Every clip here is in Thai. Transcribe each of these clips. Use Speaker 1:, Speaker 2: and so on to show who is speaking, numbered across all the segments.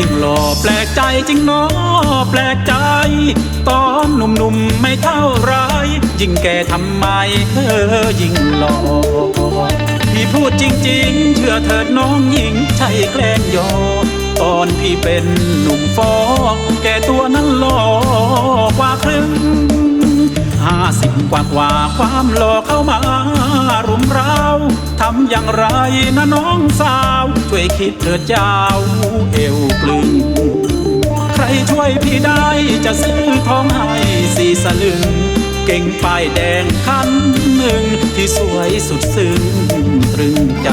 Speaker 1: ยิ่งหล่อแปลกใจจริงเนาะแปลกใจ ตอนหนุ่มๆไม่เท่าไรยิ่งแก่ทำไมเธอยิ่งหล่อพี่พูดจริงๆ เชื่อเถิดน้องหญิงใช่แกล้งยอตอนพี่เป็นหนุ่มฟอกแก่ตัวนั้นหล่อกว่าครึ่งห้าสิบกว่ากว่าความหล่อเข้ามารุมเราทำอย่างไรนะน้องสาว ช่วยคิดเถิดเจ้าเอว กลึง ใครช่วยพี่ได้จะซื้อทองให้สี่สลึง เก่งป้ายแดงคันหนึ่งที่สวยสุดซึ้งตรึงใจ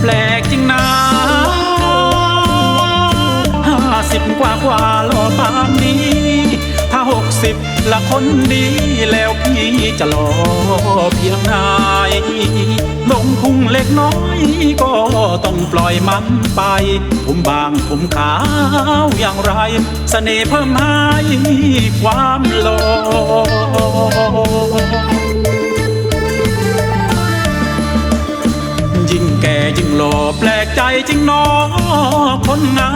Speaker 1: แปลกจริงนะห้าสิบกว่ากว่าหล่อปานนี้ สิบละคนดีแล้วพี่จะหล่อเพียงไหนลงพุงเล็กน้อยก็ต้องปล่อยมันไป ผมบางผมขาวอย่างไรเสน่ห์เพิ่มให้ความหล่อยิ่งแก่ยิ่งหล่อแปลกใจจริงนอคนงา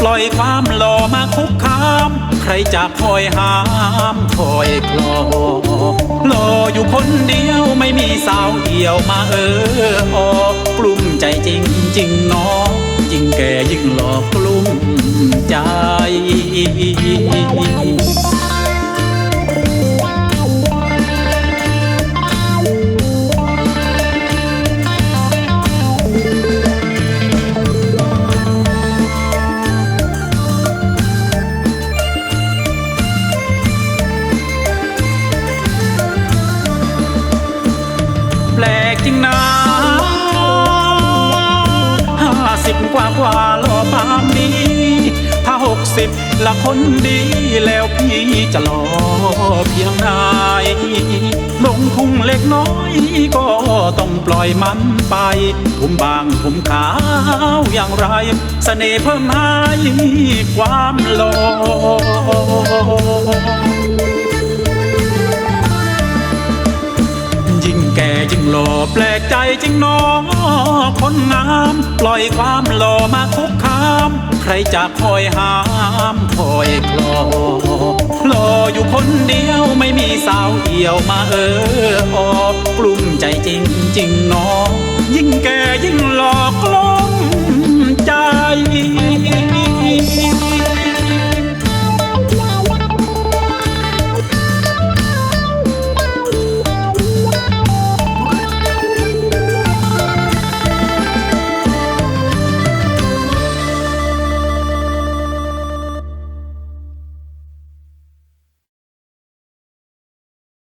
Speaker 1: ปล่อยความหล่อมาคุกคาม ใครจะคอยห้ามคอยคลอหล่ออยู่คนเดียวไม่มีสาวเดียวมาเออออกลุ่มใจจริงจริงหนอยิ่งแก่ยิ่งหล่อกลุ่มใจ ริงนะห้าสิบกว่ากว่าหล่อปานนี้ ถ้าหกสิบละคนดีแล้วพี่จะหล่อเพียงไหนลงพุงเล็กน้อยก็ต้องปล่อยมันไป ผมบางผมขาวอย่างไรเสน่ห์เพิ่มให้ความหล่อ ปลกใจจริงหนอคนงาม ปล่อยความหล่อมาคุกคาม ใครจะคอยห้ามคอยคลอหล่ออยู่คนเดียวไม่มีสาวเอี่ยวมาเออออกกลุ่มใจจริงจริงหนอยิ่งแก่ยิ่งหล่อ